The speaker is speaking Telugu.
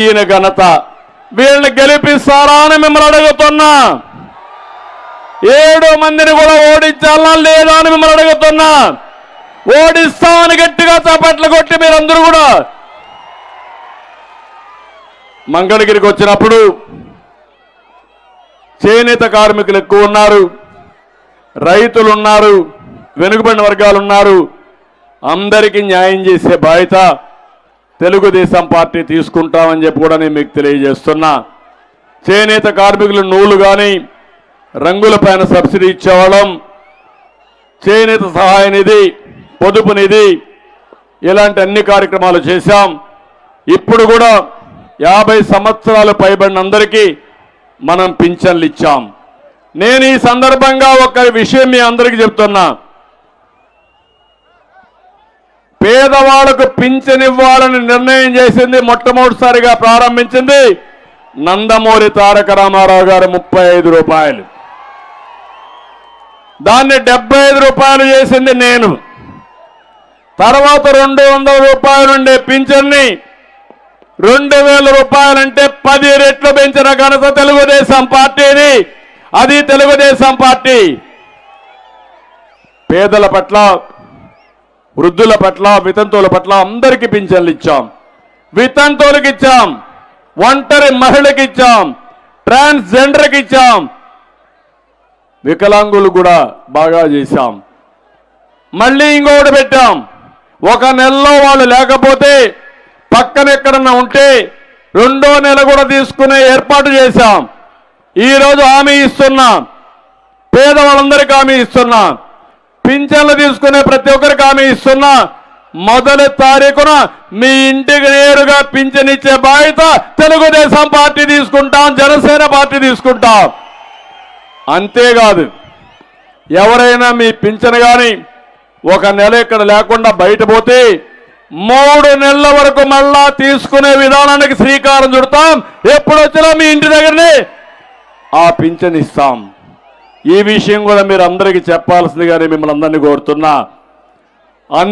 ఈయన ఘనత. వీళ్ళని గెలిపిస్తారా అని మిమ్మల్ని అడుగుతున్నా. ఏడు మందిని కూడా ఓడించాలా లేదా అని మిమ్మల్ని అడుగుతున్నా. ఓడిస్తామని గట్టిగా చప్పట్లు కొట్టి మీరందరూ కూడా. మంగళగిరికి వచ్చినప్పుడు చేనేత కార్మికులు ఎక్కువ ఉన్నారు. రైతులు ఉన్నారు. వెనుకబడిన వర్గాలు ఉన్నారు. అందరికీ న్యాయం చేసే బాధ్యత తెలుగుదేశం పార్టీ తీసుకుంటామని చెప్పి కూడా నేను మీకు తెలియజేస్తున్నా. చేనేత కార్మికులు నూలు కానీ రంగుల పైన సబ్సిడీ ఇచ్చేవాళ్ళం. చేనేత సహాయ నిధి పొదుపు నిధి ఇలాంటి అన్ని కార్యక్రమాలు చేశాం. ఇప్పుడు కూడా యాభై సంవత్సరాలు పైబడిన అందరికీ మనం పింఛన్లు ఇచ్చాం. నేను ఈ సందర్భంగా ఒక విషయం మీ అందరికీ చెప్తున్నా. పేదవాళ్ళకు పింఛనివ్వాలని నిర్ణయం చేసింది మొట్టమొదటిసారిగా ప్రారంభించింది నందమూరి తారక రామారావు గారు ముప్పై రూపాయలు. దాన్ని డెబ్బై రూపాయలు చేసింది నేను. తర్వాత రెండు వందల రూపాయలు ఉండే పింఛన్ని రెండు వేల రూపాయలంటే పది రెట్లు పెంచిన ఘనత తెలుగుదేశం పార్టీని. అది తెలుగుదేశం పార్టీ. పేదల పట్ల వృద్ధుల పట్ల వితంతువుల పట్ల అందరికీ పింఛన్లు ఇచ్చాం. వితంతువులకు ఇచ్చాం. ఒంటరి మహిళకి ఇచ్చాం. ట్రాన్స్జెండర్కి ఇచ్చాం. వికలాంగులు కూడా బాగా చేశాం. మళ్ళీ ఇంకొకటి పెట్టాం. ఒక నెలలో వాళ్ళు లేకపోతే పక్కన ఎక్కడన్నా ఉంటే రెండో నెల కూడా తీసుకునే ఏర్పాటు చేశాం. ఈరోజు హామీ ఇస్తున్నాం. పేదవాళ్ళందరికీ హామీ ఇస్తున్నాం. పింఛన్లు తీసుకునే ప్రతి ఒక్కరికి హామీ ఇస్తున్నా మొదటి తారీఖున మీ ఇంటికి నేరుగా పింఛనిచ్చే బాధ్యత తెలుగుదేశం పార్టీ తీసుకుంటాం జనసేన పార్టీ తీసుకుంటాం. అంతేకాదు ఎవరైనా మీ పింఛను కానీ ఒక నెల ఇక్కడ లేకుండా బయట పోతే మూడు నెలల వరకు మళ్ళా తీసుకునే విధానానికి శ్రీకారం చుడతాం. ఎప్పుడు వచ్చినా మీ ఇంటి దగ్గరనే ఆ పింఛన్ ఇస్తాం. ఈ విషయం కూడా మీరు అందరికీ చెప్పాల్సిందిగానే మిమ్మల్ని అందరినీ కోరుతున్నా. అందు